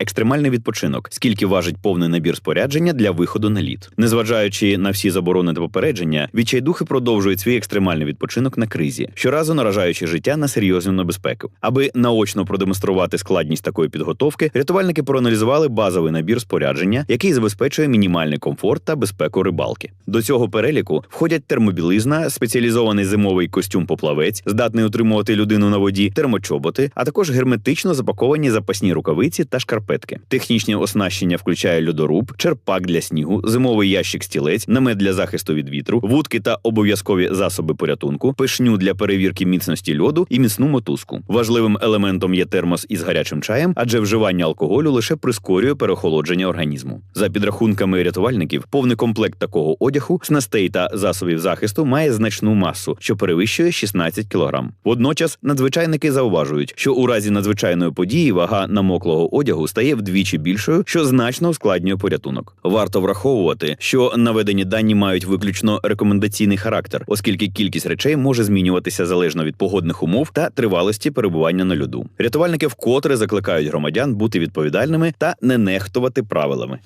Екстремальний відпочинок, скільки важить повний набір спорядження для виходу на лід. Незважаючи на всі заборони та попередження, відчайдухи продовжують свій екстремальний відпочинок на кризі, щоразу наражаючи життя на серйозну небезпеку. Аби наочно продемонструвати складність такої підготовки, рятувальники проаналізували базовий набір спорядження, який забезпечує мінімальний комфорт та безпеку рибалки. До цього переліку входять термобілизна, спеціалізований зимовий костюм-поплавець, здатний утримувати людину на воді, термочоботи, а також герметично запаковані запасні рукавиці та шкарпетки. Технічне оснащення включає льодоруб, черпак для снігу, зимовий ящик стілець, намет для захисту від вітру, вудки та обов'язкові засоби порятунку, пишню для перевірки міцності льоду і міцну мотузку. Важливим елементом є термос із гарячим чаєм, адже вживання алкоголю лише прискорює переохолодження організму. За підрахунками рятувальників, повний комплект такого одягу, снастей та засобів захисту має значну масу, що перевищує 16 кг. Водночас надзвичайники зауважують, що у разі надзвичайної події вага намоклого одягу стає вдвічі більшою, що значно ускладнює порятунок. Варто враховувати, що наведені дані мають виключно рекомендаційний характер, оскільки кількість речей може змінюватися залежно від погодних умов та тривалості перебування на льоду. Рятувальники вкотре закликають громадян бути відповідальними та не нехтувати правилами.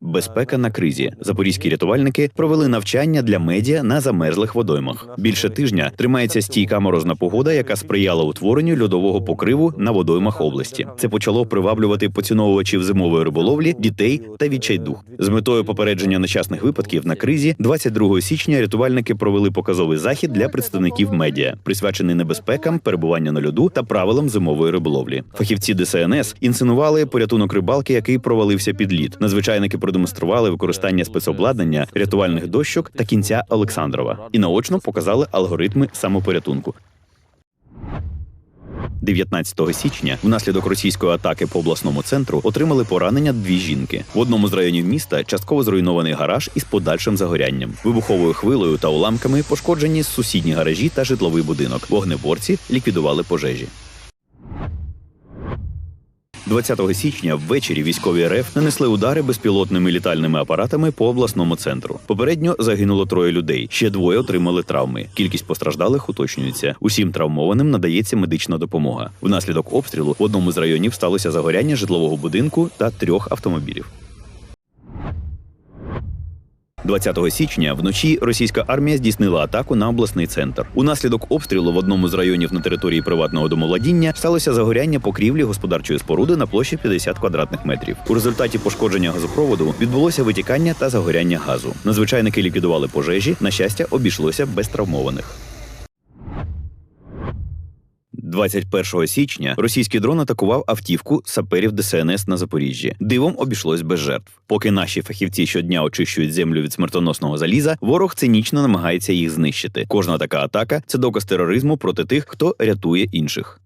Безпека на кризі. Запорізькі рятувальники провели навчання для медіа на замерзлих водоймах. Більше тижня тримається стійка морозна погода, яка сприяла утворенню льодового покриву на водоймах області. Це почало приваблювати поціновувачів зимової риболовлі, дітей та відчайдух. З метою попередження нещасних випадків на кризі, 22 січня рятувальники провели показовий захід для представників медіа, присвячений небезпекам, перебування на льоду та правилам зимової риболовлі. Фахівці ДСНС інсценували порятунок рибалки, який провалився під лід. Надзвичайники продемонстрували використання спецобладнання, рятувальних дощок та кінця Олександрова і наочно показали алгоритми самопорятунку. 19 січня внаслідок російської атаки по обласному центру отримали поранення дві жінки. В одному з районів міста частково зруйнований гараж із подальшим загорянням, вибуховою хвилею та уламками пошкоджені сусідні гаражі та житловий будинок. Вогнеборці ліквідували пожежі. 20 січня ввечері військові РФ нанесли удари безпілотними літальними апаратами по обласному центру. Попередньо загинуло троє людей. Ще двоє отримали травми. Кількість постраждалих уточнюється. Усім травмованим надається медична допомога. Внаслідок обстрілу в одному з районів сталося загоряння житлового будинку та трьох автомобілів. 20 січня вночі російська армія здійснила атаку на обласний центр. Унаслідок обстрілу в одному з районів на території приватного домовладіння сталося загоряння покрівлі господарчої споруди на площі 50 квадратних метрів. У результаті пошкодження газопроводу відбулося витікання та загоряння газу. Надзвичайники ліквідували пожежі. На щастя, обійшлося без травмованих. 21 січня російський дрон атакував автівку саперів ДСНС на Запоріжжі. Дивом обійшлось без жертв. Поки наші фахівці щодня очищують землю від смертоносного заліза, ворог цинічно намагається їх знищити. Кожна така атака це доказ тероризму проти тих, хто рятує інших.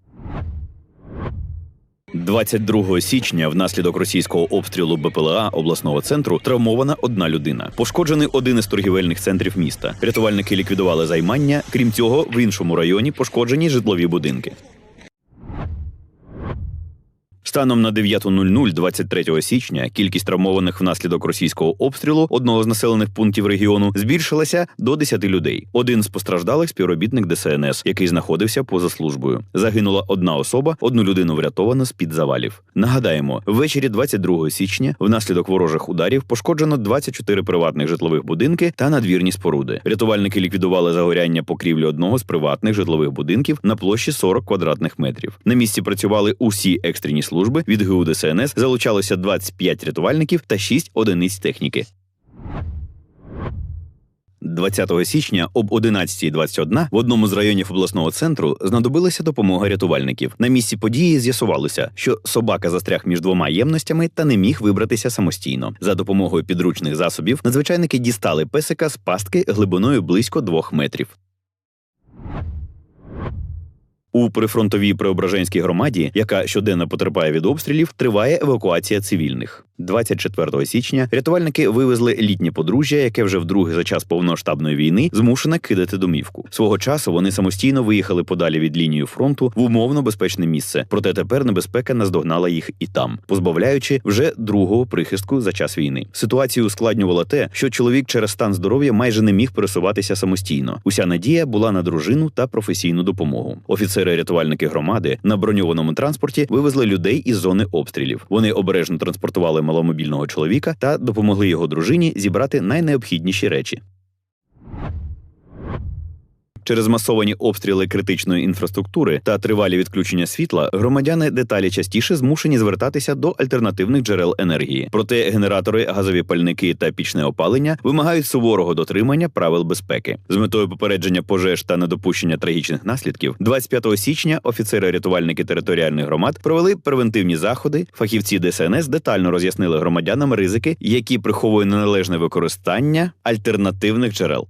22 січня внаслідок російського обстрілу БПЛА обласного центру травмована одна людина. Пошкоджений один із торгівельних центрів міста. Рятувальники ліквідували займання. Крім цього, в іншому районі пошкоджені житлові будинки. Станом на 9.00 23 січня кількість травмованих внаслідок російського обстрілу одного з населених пунктів регіону збільшилася до 10 людей. Один з постраждалих співробітник ДСНС, який знаходився поза службою. Загинула одна особа, одну людину врятовано з під завалів. Нагадаємо, ввечері 22 січня внаслідок ворожих ударів пошкоджено 24 приватних житлових будинки та надвірні споруди. Рятувальники ліквідували загоряння покрівлі одного з приватних житлових будинків на площі 40 квадратних метрів. На місці працювали усі екстрені служби від ГУ ДСНС залучалося 25 рятувальників та 6 одиниць техніки. 20 січня об 11.21 в одному з районів обласного центру знадобилася допомога рятувальників. На місці події з'ясувалося, що собака застряг між двома ємностями та не міг вибратися самостійно. За допомогою підручних засобів надзвичайники дістали песика з пастки глибиною близько двох метрів. У прифронтовій Преображенській громаді, яка щоденно потерпає від обстрілів, триває евакуація цивільних. 24 січня рятувальники вивезли літнє подружжя, яке вже вдруге за час повномасштабної війни змушене кидати домівку. Свого часу вони самостійно виїхали подалі від лінії фронту в умовно безпечне місце. Проте тепер небезпека наздогнала їх і там, позбавляючи вже другого прихистку за час війни. Ситуацію ускладнювало те, що чоловік через стан здоров'я майже не міг пересуватися самостійно. Уся надія була на дружину та професійну допомогу. Офіцери-рятувальники громади на броньованому транспорті вивезли людей із зони обстрілів. Вони обережно транспортували маломобільного чоловіка та допомогли його дружині зібрати найнеобхідніші речі. Через масовані обстріли критичної інфраструктури та тривалі відключення світла громадяни деталі частіше змушені звертатися до альтернативних джерел енергії. Проте генератори, газові пальники та пічне опалення вимагають суворого дотримання правил безпеки. З метою попередження пожеж та недопущення трагічних наслідків, 25 січня офіцери-рятувальники територіальних громад провели превентивні заходи. Фахівці ДСНС детально роз'яснили громадянам ризики, які приховує неналежне використання альтернативних джерел.